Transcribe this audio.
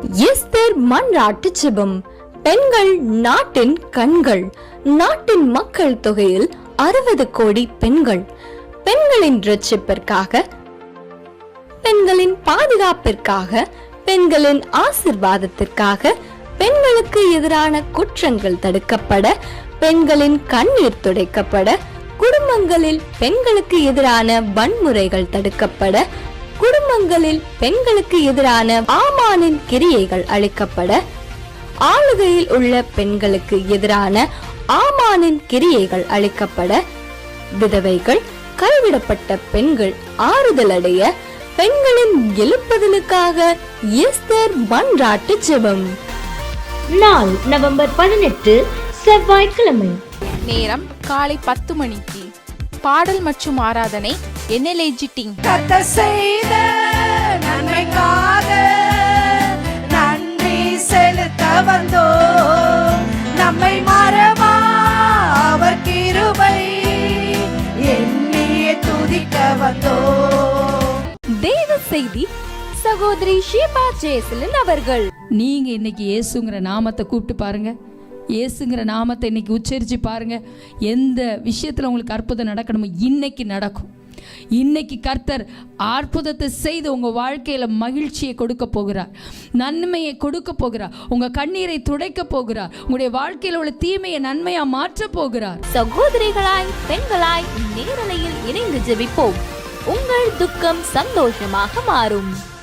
Esther மன்றாட்டு ஜெபம் பெண்கள் நாட்டின் கண்கள். நாட்டின் மக்கள் தொகையில் அறுபது கோடி பெண்கள். பெண்களின் ரட்சிப்பிற்காக பெண்களின் பாதுகாப்பிற்காக பெண்களின் ஆசிர்வாதத்திற்காக பெண்களுக்கு எதிரான குற்றங்கள் தடுக்கப்பட பெண்களின் கண்ணீர் துடைக்கப்பட குடும்பங்களில் பெண்களுக்கு எதிரான வன்முறைகள் தடுக்கப்பட குடும்பங்களில் பெண்களுக்கு எதிரான ஆமானின் கிரியைகள் அளிக்கப்பட ஆளுகையில் உள்ள பெண்களுக்கு எதிரான ஆமானின் கிரியைகள் அளிக்கப்பட விதவைகள் கைவிடப்பட்ட பெண்கள் ஆறுதல் அடைய பெண்களின் எழுப்புதலுக்காக எஸ்தர் மன்றாட்டு ஜெபம். நாள் நவம்பர் பதினெட்டு செவ்வாய்க்கிழமை. நேரம் காலை பத்து மணிக்கு. பாடல் மற்றும் ஆராதனை என்எல்ஏஜி டீம் கத்த செய்த நன்மைக்காக நன்றி செலுத்த வந்தோ நம்மை மறவா அவர் கிருபை எண்ணிய துதிக்க வந்தோ தேவ செய்தி சகோதரி ஷீபா ஜெயசலன் அவர்கள். நீங்க இன்னைக்கு இயேசுங்கிற நாமத்தை கூப்பிட்டு பாருங்க. இயேசுங்கிற நாமத்தை இன்னைக்கு உச்சரிச்சு பாருங்க. எந்த விஷயத்துல உங்களுக்கு அற்புதம் நடக்கணுமோ இன்னைக்கு நடக்கும். இன்னைக்கு கர்த்தர் அற்புதத்தை செய்து உங்கள் வாழ்க்கையில மகிழ்ச்சியை கொடுக்க போகிறார். நன்மையை கொடுக்க போகிறார். உங்க கண்ணீரை துடைக்க போகிறார். உங்களுடைய வாழ்க்கையில உள்ள தீமையை நன்மையாக மாற்ற போகிறார். சகோதரிகளாய் பெண்களாய் நேரலையில் இணைந்து ஜெபிப்போம். உங்கள் துக்கம் சந்தோஷமாக மாறும்.